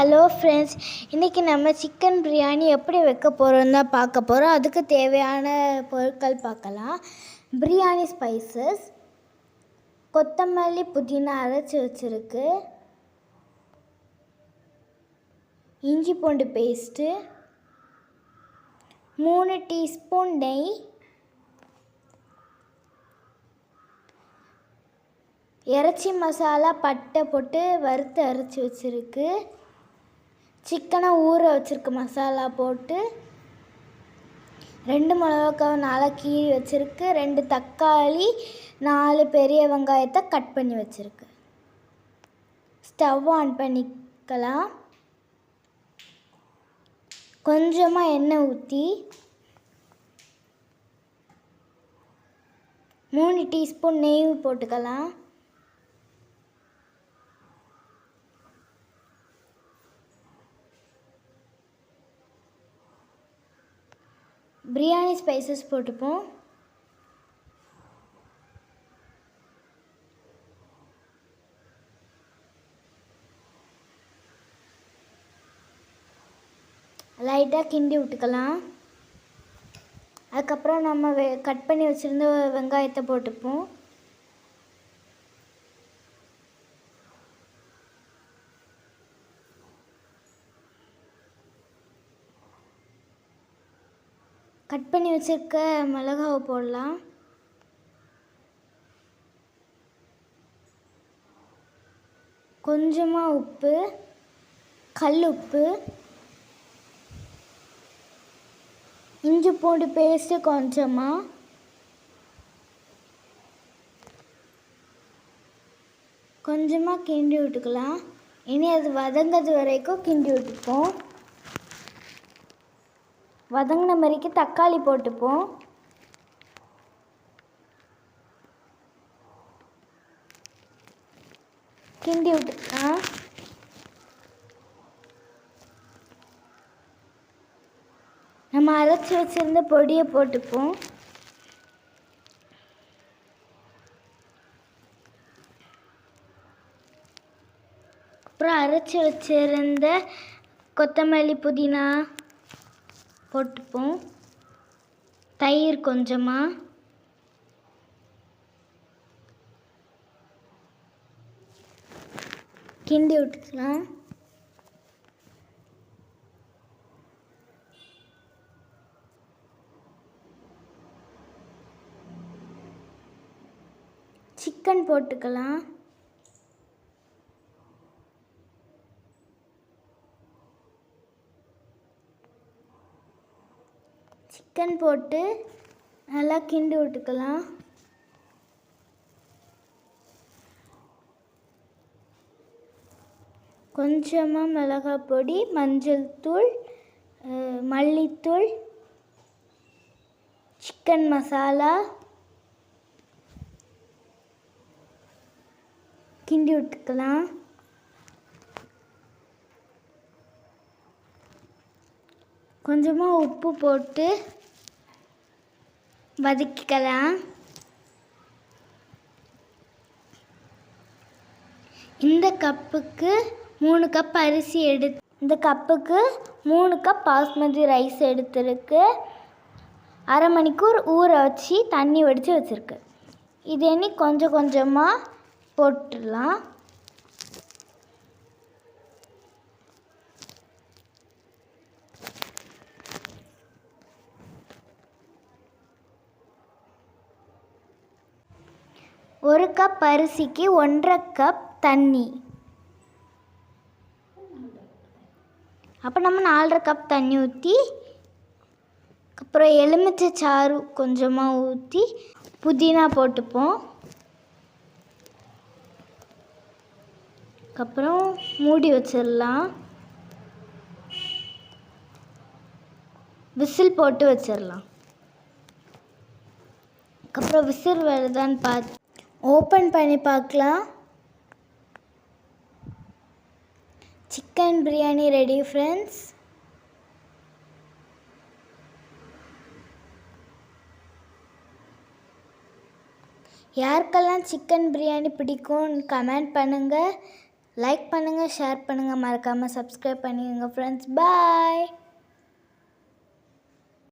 Hello friends இன்றைக்கி நம்ம chicken biryani எப்படி வைக்க போகிறோம் தான் பார்க்க போகிறோம் அதுக்கு தேவையான பொருட்கள் பார்க்கலாம். பிரியாணி ஸ்பைசஸ் கொத்தமல்லி புதினா அரைச்சி வச்சுருக்கு. இஞ்சி பூண்டு பேஸ்ட்டு மூணு டீஸ்பூன் நெய். இறைச்சி மசாலா பட்டை போட்டு வறுத்து அரைச்சி வச்சுருக்கு. சிக்கனை ஊற வச்சுருக்கு மசாலா போட்டு ரெண்டு மிளகாய் நாலா கீறி வச்சுருக்கு. ரெண்டு தக்காளி நாலு பெரிய வெங்காயத்தை கட் பண்ணி வச்சுருக்கு. ஸ்டவ் ஆன் பண்ணிக்கலாம். கொஞ்சமாக எண்ணெய் ஊற்றி மூணு டீஸ்பூன் நெய் போட்டுக்கலாம். பிரியாணி ஸ்பைசஸ் போட்டுப்போம். லைட்டாக கிண்டி விட்டுக்கலாம். அதுக்கப்புறம் நம்ம வெ கட் பண்ணி வச்சுருந்த வெங்காயத்தை போட்டுப்போம். கட் பண்ணி வச்சுருக்க மிளகாவை போடலாம். கொஞ்சமாக உப்பு கல் உப்பு இஞ்சி பூண்டு பேஸ்ட்டு கொஞ்சமாக கொஞ்சமாக கிண்டி விட்டுக்கலாம். இனி அது வதங்கிறது வரைக்கும் கிண்டி விட்டுப்போம். வதங்கின மாதிரிக்கு தக்காளி போட்டுப்போம். கிண்டி விட்டுக்கலாம் நம்ம அரைச்சி வச்சுருந்த பொடியை போட்டுப்போம். அப்புறம் அரைச்சி வச்சிருந்த கொத்தமல்லி புதினா. போட்டுப்போம். தயிர் கொஞ்சமாக கிண்டி விட்டுக்கலாம். சிக்கன் போட்டுக்கலாம். சிக்கன் போட்டு நல்லா கிண்டி விட்டுக்கலாம். கொஞ்சமாக மிளகாய் பொடி மஞ்சள் தூள் மல்லித்தூள் சிக்கன் மசாலா கிண்டி விட்டுக்கலாம். கொஞ்சமாக உப்பு போட்டு வதக்கிக்கலாம். இந்த கப்புக்கு மூணு கப் அரிசி எடு இந்த கப்புக்கு மூணு கப் பாஸ்மதி ரைஸ் எடுத்திருக்கு. அரை மணிக்கூர் ஊற வச்சு தண்ணி வடித்து வச்சுருக்கு. இது இனி கொஞ்சம் கொஞ்சமாக போட்டுடலாம். ஒரு கப் அரிசிக்கு ஒன்றரை கப் தண்ணி. அப்போ நம்ம நாலரை கப் தண்ணி ஊற்றி அப்புறம் எலுமிச்சை சாறு கொஞ்சமாக ஊற்றி புதினா போட்டுப்போம். அப்புறம் மூடி வச்சிடலாம். விசில் போட்டு வச்சிடலாம். அப்புறம் விசில் வருதான்னு பார்த்து ஓப்பன் பண்ணி பார்க்கலாம். சிக்கன் பிரியாணி ரெடி ஃப்ரெண்ட்ஸ் யாருக்கெல்லாம் சிக்கன் பிரியாணி பிடிக்கும்னு கமெண்ட் பண்ணுங்கள் லைக் பண்ணுங்கள் ஷேர் பண்ணுங்கள் மறக்காமல் சப்ஸ்கிரைப் பண்ணிடுங்க ஃப்ரெண்ட்ஸ் பாய்